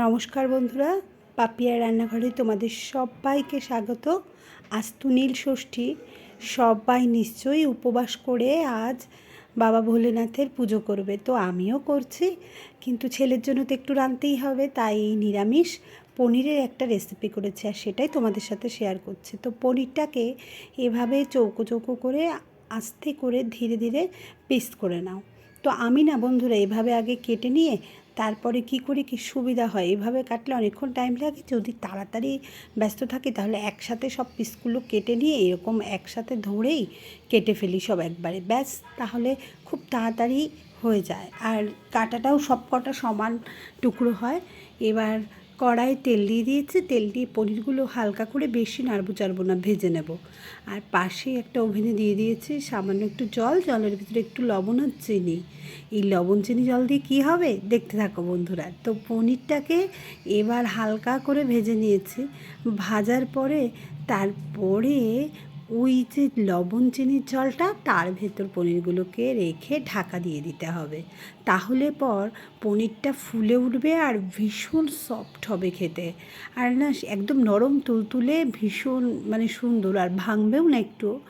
নমস্কার বন্ধুরা পাপিয়া রান্নাঘরে তোমাদের সবাইকে স্বাগত। আজ তো নীল ষষ্ঠী, সবাই নিশ্চয়ই উপবাস করে আজ বাবা ভোলেনাথের পুজো করবে। তো আমিও করছি, কিন্তু ছেলের জন্য তো একটু রাঁধতেই হবে, তাই এই নিরামিষ পনিরের একটা রেসিপি করেছি আর সেটাই তোমাদের সাথে শেয়ার করছি। তো পনিরটাকে এভাবে চৌকো চৌকো করে আস্তে করে ধীরে ধীরে পিস করে নাও। তো আমি না বন্ধুরা, এভাবে আগে কেটে নিয়ে তারপরে কি করে কি সুবিধা হয়? এভাবে কাটলে অনেকক্ষণ টাইম লাগে। যদি তাড়াতাড়ি ব্যস্ত থাকি, তাহলে একসাথে সব পিসগুলো কেটে নিয়ে এরকম একসাথে ধরেই কেটে ফেলি সব একবারে। ব্যাস, তাহলে খুব তাড়াতাড়ি হয়ে যায়। আর কাটাটাও সব কটা সমান টুকরো হয়। এবার কড়াই তেল দিয়ে দিয়েছি, তেল দিয়ে পনিরগুলো হালকা করে বেশি নাড়বো চাড়বো না, ভেজে নেব। আর পাশে একটা ওভেনে দিয়ে দিয়েছি, সামান্য একটু জল, জলের ভিতরে একটু লবণ আর চিনি। এই লবণ, চিনি, জল দিয়ে কী হবে? দেখতে থাকো বন্ধুরা। তো পনিরটাকে এবার হালকা করে ভেজে নিয়েছি। ভাজার পরে তারপরে ওই যে লবণ চিনির জলটা, তার ভেতর পনিরগুলোকে রেখে ঢাকা দিয়ে দিতে হবে। তাহলে পর পনিরটা ফুলে উঠবে আর ভীষণ সফট হবে খেতে। আর না, একদম নরম তুলতুলে, ভীষণ মানে সুন্দর আর ভাঙবেও না একটু।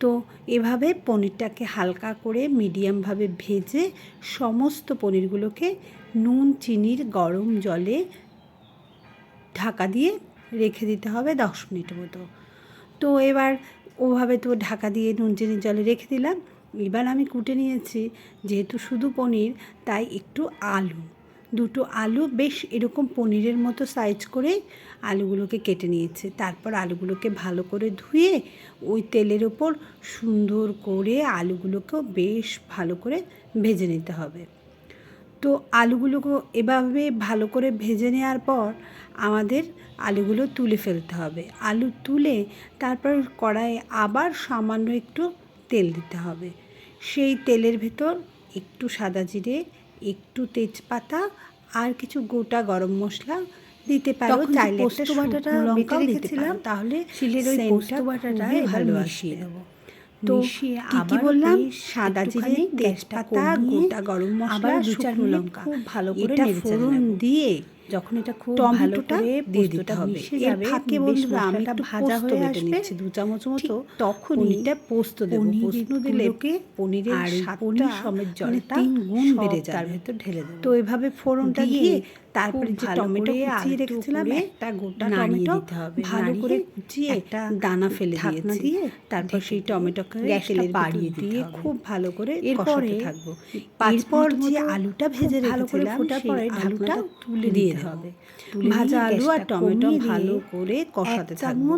তো এভাবে পনিরটাকে হালকা করে মিডিয়ামভাবে ভেজে সমস্ত পনিরগুলোকে নুন, চিনির গরম জলে ঢাকা দিয়ে রেখে দিতে হবে দশ মিনিট মতো। তো এবার ওভাবে তো ঢাকা দিয়ে নুন চিনির জলে রেখে দিলাম। এবার আমি কুটে নিয়েছি, যেহেতু শুধু পনির, তাই একটু আলু। দুটো আলু বেশ এরকম পনিরের মতো সাইজ করে আলুগুলোকে কেটে নিয়েছে। তারপর আলুগুলোকে ভালো করে ধুয়ে ওই তেলের ওপর সুন্দর করে আলুগুলোকেও বেশ ভালো করে ভেজে নিতে হবে। তো আলুগুলোকে এভাবে ভালো করে ভেজে নেওয়ার পর আমাদের আলুগুলো তুলে ফেলতে হবে। আলু তুলে তারপর কড়াইয়ে আবার সামান্য একটু তেল দিতে হবে। সেই তেলের ভেতর একটু সাদা জিরে একটু তেজপাতা আর কিছু গোটা গরম মশলা দিতে পারো। চাইলে পোস্ত বাটাটা বেটে রেখেছিলাম তাহলে শিলের ওই পোস্ত বাটাটা ভালো মিশিয়ে দেবো। তো কি কি বললাম? সাদা জিরে তেজপাতা গোটা গরম মশলা দু চার লঙ্কা। ভালো করে ফোড়ন দিয়ে যখন এটা খুব ভালো করে দিয়ে দিতে হবে। এর ফাঁকে বন্ধুরা আমি একটু ভাজা হয়ে আসবে। দু চামচ মতো তখন এটা পোস্ত দেবো। পোস্ত দিলে পনিরের স্বাদটা সমেত জলটা তিন গুণ বেড়ে যায় তার ভেতর ঢেলে দেবো। তো এভাবে ফোড়নটা দিয়ে তারপরে যে টমেটো কুচিয়ে রেখেছিলাম একটা গোটা টমেটো ভালো করে কুচিয়ে একটা দানা ফেলে দিয়েছি। দিয়ে তারপর সেই টমেটোকে গ্যাসে বাড়িয়ে দিয়ে খুব ভালো করে এরপরে থাকব। এরপর যে আলুটা ভেজে ভালো করে ফোটার পরে আলুটা তুলে দিয়ে হবে। ভাজা আলু আর টমেটো ভালো করে কষাতে থাকব।